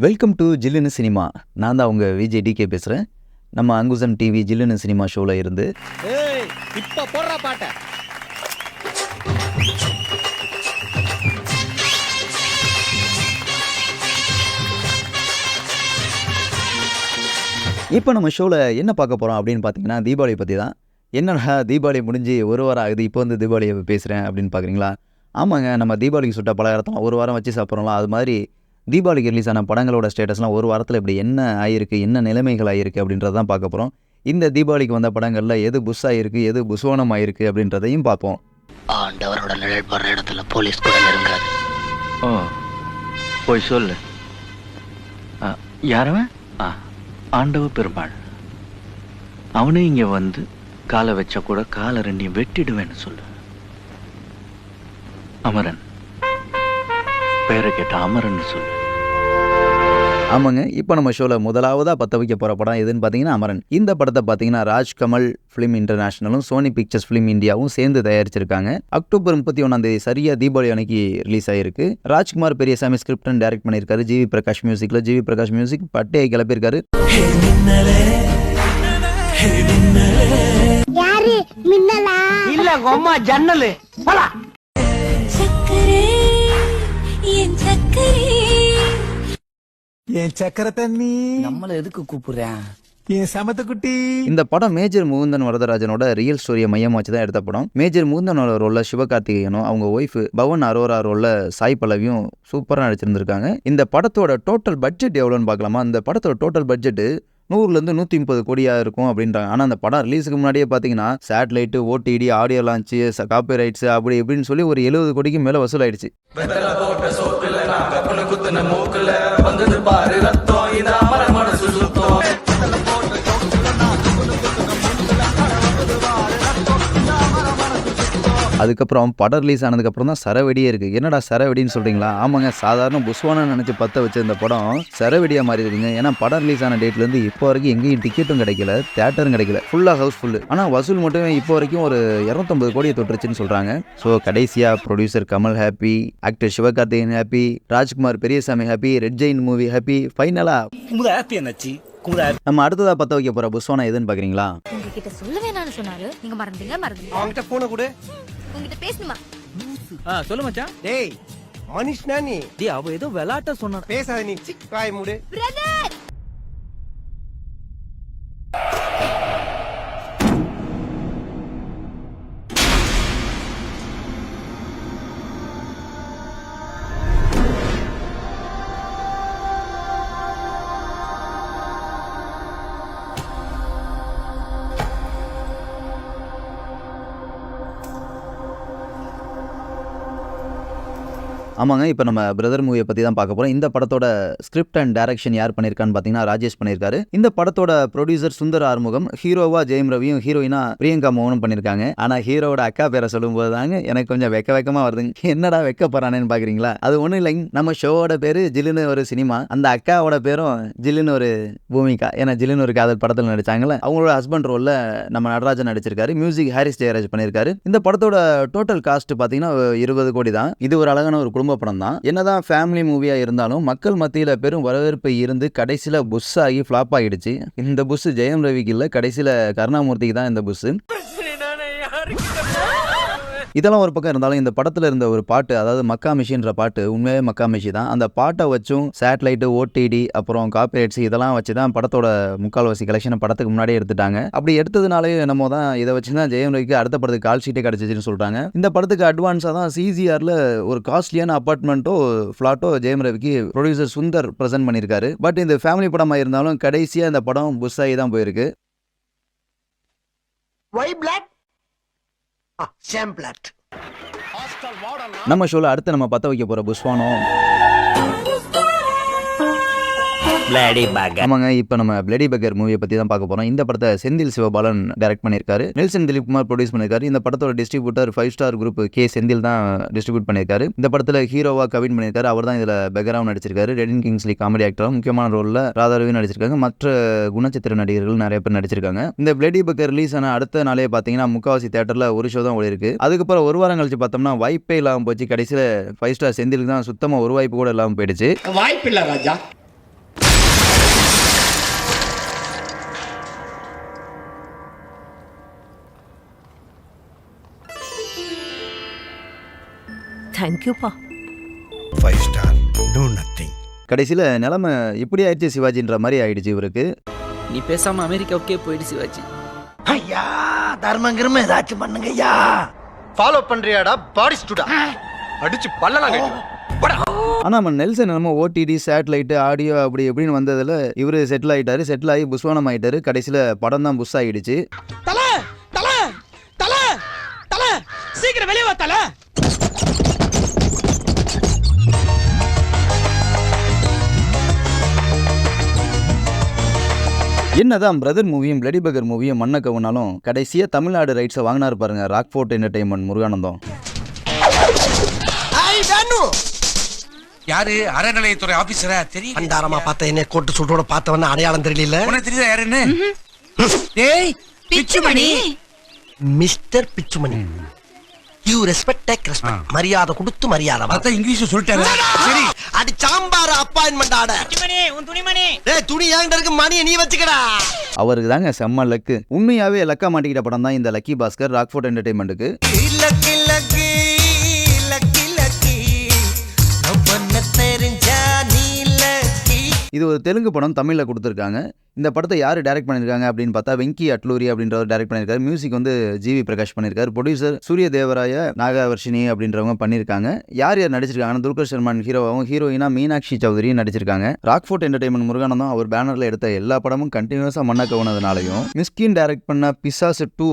Welcome to ஜில்லுன்னு cinema நான் தான் உங்கள் விஜய் டிகே பேசுகிறேன் நம்ம அங்குசம் டிவி ஜில்லுன்னு சினிமா ஷோவில் இருந்து. இப்ப போடுறா பாட்ட. இப்போ நம்ம ஷோவில் என்ன பார்க்க போகிறோம் அப்படின்னு பார்த்தீங்கன்னா தீபாவளி பற்றி தான் என்னடா தீபாவளி முடிஞ்சு ஒரு வாரம் ஆகுது இப்போ வந்து தீபாவளியை பேசுகிறேன் அப்படின்னு பார்க்குறீங்களா ஆமாங்க நம்ம தீபாவளிக்கு சுட்ட பலகாரத்தெல்லாம் ஒரு வாரம் வச்சு சாப்பிட்றோம்ல அது மாதிரி தீபாவளிக்கு ரிலீஸ் ஆன படங்களோட ஸ்டேட்டஸ்லாம் ஒரு வாரத்தில் இப்படி என்ன ஆயிருக்கு என்ன நிலைமைகள் ஆயிருக்கு அப்படின்றத தான் பார்க்க போகிறோம் இந்த தீபாவளிக்கு வந்த படங்களில் எது புஷ் ஆயிருக்கு எது புஸ்வானம் ஆயிருக்கு அப்படின்றதையும் பார்ப்போம். ஆண்டவரோட நிழல் படுற இடத்துல போலீஸ் கூட நெருங்காது ஓ போய் சொல்லு. ஆ, யாரவன்? ஆ ஆண்டவ பெருமாள். அவனே இங்க வந்து காலை வச்சா கூட காலை ரெண்டையும் வெட்டிடுவேன்னு சொல்லு. அமரன். பெயரை கேட்ட அமரன் சொல்லு. ஆமாங்க. இப்போ நம்ம ஷோவில் முதலாவதாக பற்ற வைக்க போகிற படம் எதுன்னு பார்த்தீங்கன்னா அமரன். இந்த படத்தை பார்த்தீங்கன்னா ராஜ் கமல் ஃபிலிம் இன்டர்நேஷனலும் சோனி பிக்சர்ஸ் ஃபிலிம் இந்தியாவும் சேர்ந்து தயாரிச்சிருக்காங்க. அக்டோபர் முப்பத்தி ஒன்றாம் தேதி சரியாக தீபாவளி அன்னைக்கு ரிலீஸ் ஆயிருக்கு. Rajkumar Periyasamy script and direct பண்ணியிருக்காரு. ஜிவி பிரகாஷ் மியூசிக்கில் ஜிவி பிரகாஷ் மியூசிக் பட்டையை கிளப்பியிருக்காரு. யாரு? மின்னலா? இல்ல அம்மா ஜன்னலு. சக்கரே என் சக்கரே. என் சக்கர தண்ணி. நம்மள எதுக்கு கூப்பிடுறேன் இந்த படம் மேஜர் முகுந்தன் வரதராஜனோட ரியல் ஸ்டோரியை மையமாக வச்சு தான் எடுத்த படம். மேஜர் முகுந்தனோட ரோலில் சிவகார்த்திகேயனும் அவங்க ஒய்ஃப் பவன் அரோரா ரோலில் சாய் பல்லவியும் சூப்பராக நடிச்சிருந்திருக்காங்க. இந்த படத்தோட டோட்டல் பட்ஜெட் எவ்வளோன்னு பார்க்கலாமா? இந்த படத்தோட டோட்டல் பட்ஜெட்டு நூறுலேருந்து நூற்றி முப்பது கோடியாக இருக்கும் அப்படின்றாங்க. ஆனால் அந்த படம் ரிலீஸுக்கு முன்னாடியே பார்த்தீங்கன்னா satellite OTT audio launch copy rights அப்படி இப்படின்னு சொல்லி ஒரு எழுபது கோடிக்கு மேலே வசூலாயிடுச்சு. கப்பலு குத்துன மூக்குல வந்தது பாரு ரத்தம். இதாமர மனசு சுத்தம். அதுக்கப்புறம் படம் ரிலீஸ் ஆனதுக்கப்புறம் தான் சரவெடியே இருக்குது என்னடா சரவெடின்னு சொல்கிறீங்களா ஆமாங்க சாதாரண புஸ்வானா நினச்சி பற்ற வச்சிருந்த படம் சரவெடியாக மாறி இருக்குங்க. ஏன்னா படம் ரிலீஸ் ஆன டேட்லேருந்து இப்போ வரைக்கும் எங்கேயும் டிக்கெட்டும் கிடைக்கல தேட்டரும் கிடைக்கல. ஃபுல்லாக ஹவுஸ்ஃபுல்லு ஆனால் வசூல் மட்டுமே இப்போ வரைக்கும் ஒரு இரநூத்தம்பது கோடியை தொட்டுருச்சுன்னு சொல்கிறாங்க ஸோ கடைசியாக producer Kamal happy actor Sivakarthikeyan happy Rajkumar Periyasamy happy red giant movie happy ஃபைனலாக ஹாப்பி என்னாச்சு நம்ம அடுத்ததாக பற்ற வைக்க போகிற புஸ்வானா எதுன்னு பார்க்குறீங்களா உங்ககிட்ட சொல்ல வேணாம்னு சொன்னாரு. நீங்க மறந்தீங்க மறந்தீங்க அவன்கிட்ட போன கொடு. உங்ககிட்ட பேசணுமா? ஆ சொல்லு மச்சான். டேய் மனுஷனா நீ? டேய் அவ ஏதோ விளையாட்ட சொன்னா பேசாத நீ. சிக் வாய் மூடு. பிரதர் ஆமாங்க இப்போ நம்ம பிரதர் மூவியை பற்றி தான் பார்க்க போகிறோம் இந்த படத்தோட ஸ்கிரிப்ட் அண்ட் டைரக்ஷன் யார் பண்ணியிருக்கான்னு பார்த்தீங்கன்னா ராஜேஷ் பண்ணியிருக்காரு இந்த படத்தோட ப்ரொடியூசர் சுந்தர் ஆறுமுகம் ஹீரோவா ஜெயம் ரவியும் ஹீரோயினா பிரியங்கா மோகனும் பண்ணியிருக்காங்க ஆனால் ஹீரோவோட அக்கா பேரை சொல்லும்போது தாங்க எனக்கு கொஞ்சம் வெக்க வெக்கமாக வருதுங்க. என்னடா வெக்க போறானேன்னு பார்க்குறீங்களா அது ஒன்றும் இல்லைங்க. நம்ம ஷோவோட பேர் ஜில்லுன்னு ஒரு சினிமா. அந்த அக்காவோட பேரும் ஜில்லுன்னு ஒரு பூமிகா. ஏன்னா ஜில்லுன்னு ஒரு காதல் படத்தில் நடிச்சாங்கல்ல அவங்களோட ஹஸ்பண்ட் ரோலில் நம்ம நடராஜன் நடிச்சிருக்காரு. மியூசிக் ஹாரிஸ் ஜெயராஜ் பண்ணியிருக்காரு இந்த படத்தோட டோட்டல் காஸ்ட் பார்த்தீங்கன்னா இருபது கோடி தான். இது ஒரு அழகான ஒரு குடும்ப படம் தான் என்னதான் ஃபேமிலி மூவியா இருந்தாலும் மக்கள் மத்தியில பெரும் வரவேற்பு இருந்து கடைசியில புஷ் ஆகி ஃப்ளாப் ஆகிடுச்சு இந்த புஷ் ஜெயம் ரவிக்கு இல்ல கடைசியில கருணாமூர்த்திக்கு தான் இந்த புஷ் இதெல்லாம் ஒரு பக்கம் இருந்தாலும் இந்த படத்துல இருந்த ஒரு பாட்டு அதாவது மக்கா மிஷின்ற பாட்டு உண்மையே மக்கா மிஷி தான். அந்த பாட்டை வச்சும் சேட்டலைட்டு ஓடிடி அப்புறம் காப்பிரைட்ஸ் இதெல்லாம் வச்சு தான் படத்தோட முக்கால்வாசி கலெக்ஷனை படத்துக்கு முன்னாடியே எடுத்துட்டாங்க. அப்படி எடுத்ததுனாலே என்னமோ தான் இதை வச்சு தான் ஜெயம் ரவிக்கு அடுத்த படத்துக்கு கால் ஷீட்டே கிடச்சிச்சுன்னு சொல்கிறாங்க இந்த படத்துக்கு அட்வான்ஸாக தான் சிசிஆரில் ஒரு காஸ்ட்லியான அப்பார்ட்மெண்ட்டோ ஃப்ளாட்டோ ஜெயம் ரவிக்கு ப்ரொடியூசர் சுந்தர் ப்ரெசென்ட் பண்ணியிருக்காரு. பட் இந்த ஃபேமிலி படமாக இருந்தாலும் கடைசியாக இந்த படம் புஷ் ஆகி தான் போயிருக்கு. ஒய் பிளாக் நம்ம ஷோவில் அடுத்து நம்ம பற்ற வைக்க போகிற புஷ்வானம். பிளாடி பேக் ஆமாங்க இப்போ நம்ம பிளடி பக்கர் மூவியை பற்றி தான் பார்க்க போகிறோம் இந்த படத்தை செந்தில் சிவபாலன் டைரக்ட் பண்ணியிருக்காரு. நெல்சன் திலீப் குமார் ப்ரொடியூஸ் பண்ணியிருக்காரு. இந்த படத்தோட distributor five star group K Senthil தான் டிஸ்ட்ரிபியூட் பண்ணியிருக்காரு. இந்த படத்தில் ஹீரோவா கவின் பண்ணியிருக்காரு. அவர் தான் இதில் பெகராவும் நடிச்சிருக்காரு. ரெடின் கிங்ஸ்லி காமெடி ஆக்டரும் முக்கியமான ரோலில் ராதாரவி நடிச்சிருக்காங்க. மற்ற குணச்சித்திர நடிகர்கள் நிறைய பேர் நடிச்சிருக்காங்க. இந்த பிளடி பக்கர் ரிலீஸ் ஆன அடுத்த நாளே பார்த்தீங்கன்னா முக்காவாசி தேட்டரில் ஒரு ஷோ தான் ஓடிருக்கு அதுக்கப்புறம் ஒரு வாரம் கழிச்சு பார்த்தோம்னா வாய்ப்பே இல்லாமல் போச்சு. கடைசியில் ஃபைவ் ஸ்டார் செந்திலுக்கு தான் சுத்தமாக ஒரு வாய்ப்பு கூட இல்லாமல் போயிடுச்சு. வாய்ப்பில்லை ராஜா. தேங்க்யூப்பா ஃபைவ் ஸ்டார் டூ நத்திங் கடைசியில் நிலைமை இப்படி ஆயிடுச்சு சிவாஜின்ற மாதிரி ஆயிடுச்சு இவருக்கு. நீ பேசாம அமெரிக்காவுக்கே போயிடு சிவாஜி. ஐயா தர்மம் கிரும ஏதாச்சும் பண்ணுங்க ஐயா ஃபாலோ பண்றியாடா பாடி ஸ்டூடா அடிச்சு பல்லலாம் ஆனால் நம்ம நெல்சன் நம்ம ஓடிடி சேட்டலைட்டு ஆடியோ அப்படி எப்படின்னு வந்ததில் இவர் செட்டில் ஆகிட்டாரு செட்டில் ஆகி புஸ்வானம் ஆகிட்டாரு கடைசியில் படம் தான் புஷ் ஆகிடுச்சு தல தல தல தல. சீக்கிரம் வெளியே வா தல. என்னதான் பிரதர் மூவியும் பிளடி பகர் மூவியும் மண்ண கவுனாலும் கடைசியாக தமிழ்நாடு ரைட்ஸை வாங்கினாரு பாருங்க ராக்ஃபோர்ட் என்டர்டைன்மெண்ட் முருகானந்தம். யாரு? அறநிலையத்துறை ஆபீசரா தெரியும் அண்டாரமா பார்த்த என்ன கோட்டு சூட்டோட பார்த்தவன அடையாளம் தெரியல உனக்கு தெரியுதா யாருன்னு? டேய் Pichumani. Mister Pichumani. You respect take respect மரியாதை கொடுத்து மரியாதை வா. அதான் இங்கிலீஷ்ல சொல்லிட்டாரு சரி அடி சாம்பார் அப்பாயின்மெண்ட் ஆர்டர் உன் துணிமணி டேய் துணி ஏங்கிட்ட இருக்கு மணியை நீ வச்சுக்கடா அவருக்கு தாங்க செம்ம லக்கு உண்மையாவே லக்கா மாட்டிக்கிட்ட படம் தான் இந்த லக்கி பாஸ்கர் ராக்ஃபோர்ட் என்டர்டைன்மெண்ட்டுக்கு லக்கி லக்கி லக்கி இது ஒரு தெலுங்கு படம் தமிழில் கொடுத்துருக்காங்க. இந்த படத்தை யார் டைரக்ட் பண்ணியிருக்காங்க அப்படின்னு பார்த்தா வெங்கி அட்லூரி அப்படின்றவர் டைரக்ட் பண்ணியிருக்காரு. மியூசிக் வந்து ஜிவி பிரகாஷ் பண்ணியிருக்காரு. ப்ரொடியூசர் சூரிய தேவராய நாகவர்ஷினி அப்படின்றவங்க பண்ணியிருக்காங்க. யார் யார் நடிச்சிருக்காங்கன்னா துல்கர் சல்மான் ஹீரோவாகவும் ஹீரோயினா மீனாட்சி சௌதரியும் நடிச்சிருக்காங்க. ராக்ஃபோர்ட் என்டர்டைன்மெண்ட் முருகானந்தம் அவர் பேனரில் எடுத்த எல்லா படமும் கண்டினியூஸாக மண்ண கவுனதுனாலையும் மிஸ்கின் டைரக்ட் பண்ண பிசாசு டூ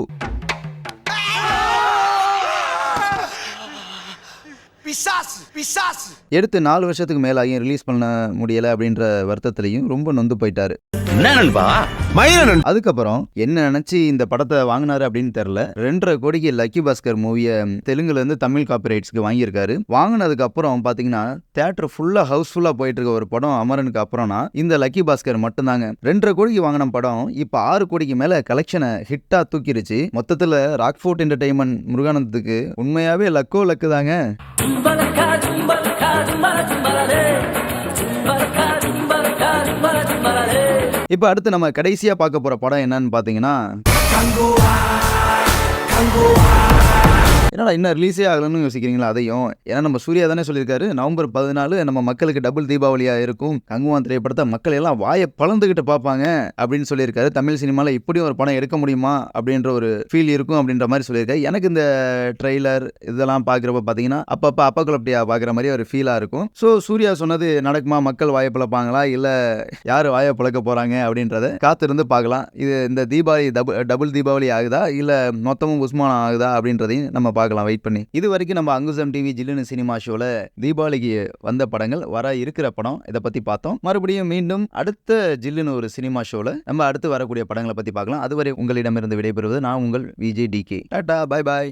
எடுத்து நாலு வருஷத்துக்கு மேலாகியும் ரிலீஸ் பண்ண முடியலை அப்படின்ற வருத்தத்திலையும் ரொம்ப நொந்து போயிட்டாரு. என்ன நண்பா? மயிரன் அதுக்கப்புறம் என்ன நினைச்சு இந்த படத்தை வாங்கினாரு அப்படின்னு தெரியல. ரெண்டரை கோடிக்கு லக்கி பாஸ்கர் மூவியை தெலுங்குல இருந்து தமிழ் காப்பிரைட்ஸ்க்கு வாங்கியிருக்காரு. வாங்கினதுக்கு அப்புறம் பாத்தீங்கன்னா தேட்டர் ஃபுல்லா ஹவுஸ்ஃபுல்லா போயிட்டு இருக்க ஒரு படம் அமரனுக்கு அப்புறம்னா இந்த லக்கி பாஸ்கர் மட்டும்தாங்க. ரெண்டரை கோடிக்கு வாங்கின படம் இப்போ ஆறு கோடிக்கு மேல கலெக்ஷனை ஹிட்டா தூக்கிருச்சு. மொத்தத்துல ராக்ஃபோர்ட் என்டர்டைன்மெண்ட் முருகானந்தத்துக்கு உண்மையாவே லக்கோ லக்கு தாங்க இப்போ அடுத்து நம்ம கடைசியாக பார்க்க போகிற படம் என்னன்னு பார்த்தீங்கன்னா என்னடா இன்னும் ரிலீஸே ஆகலன்னு யோசிக்கிறீங்களா? அதையும். ஏன்னா நம்ம சூர்யா தானே சொல்லியிருக்காரு நவம்பர் பதினாலு நம்ம மக்களுக்கு டபுள் தீபாவளியாக இருக்கும். கங்குவான் திரைப்படத்தை மக்கள் எல்லாம் வாயை பழந்துக்கிட்டு பார்ப்பாங்க அப்படின்னு சொல்லியிருக்காரு. தமிழ் சினிமாவில் இப்படியும் ஒரு படம் எடுக்க முடியுமா? அப்படின்ற ஒரு ஃபீல் இருக்கும் அப்படின்ற மாதிரி சொல்லியிருக்காரு. எனக்கு இந்த ட்ரெய்லர் இதெல்லாம் பார்க்குறப்ப பார்த்தீங்கன்னா அப்பப்போ அப்பா பார்க்குற மாதிரி ஒரு ஃபீலாக இருக்கும். ஸோ சூர்யா சொன்னது நடக்குமா? மக்கள் வாயை பிளப்பாங்களா? இல்லை யார் வாயை பிளக்க போகிறாங்க அப்படின்றத காத்திருந்து பார்க்கலாம். இது இந்த தீபாவளி டபுள் தீபாவளி ஆகுதா? இல்லை மொத்தமும் உஸ்மானம் ஆகுதா? அப்படின்றதையும் நம்ம பார்க்கலாம். வெயிட் பண்ணி. இது வரைக்கும் நம்ம அங்குசம் டிவி ஜில்லுனு சினிமா ஷோவில் தீபாவளிக்கு வந்த படங்கள் வர இருக்கிற படம் இதை பற்றி பார்த்தோம். மறுபடியும் மீண்டும் அடுத்த ஜில்லுன்னு ஒரு சினிமா ஷோவில் நம்ம அடுத்து வரக்கூடிய படங்களை பற்றி பார்க்கலாம். அதுவரை உங்களிடமிருந்து விடைபெறுவது நான் உங்கள் Vijay TK tata bye bye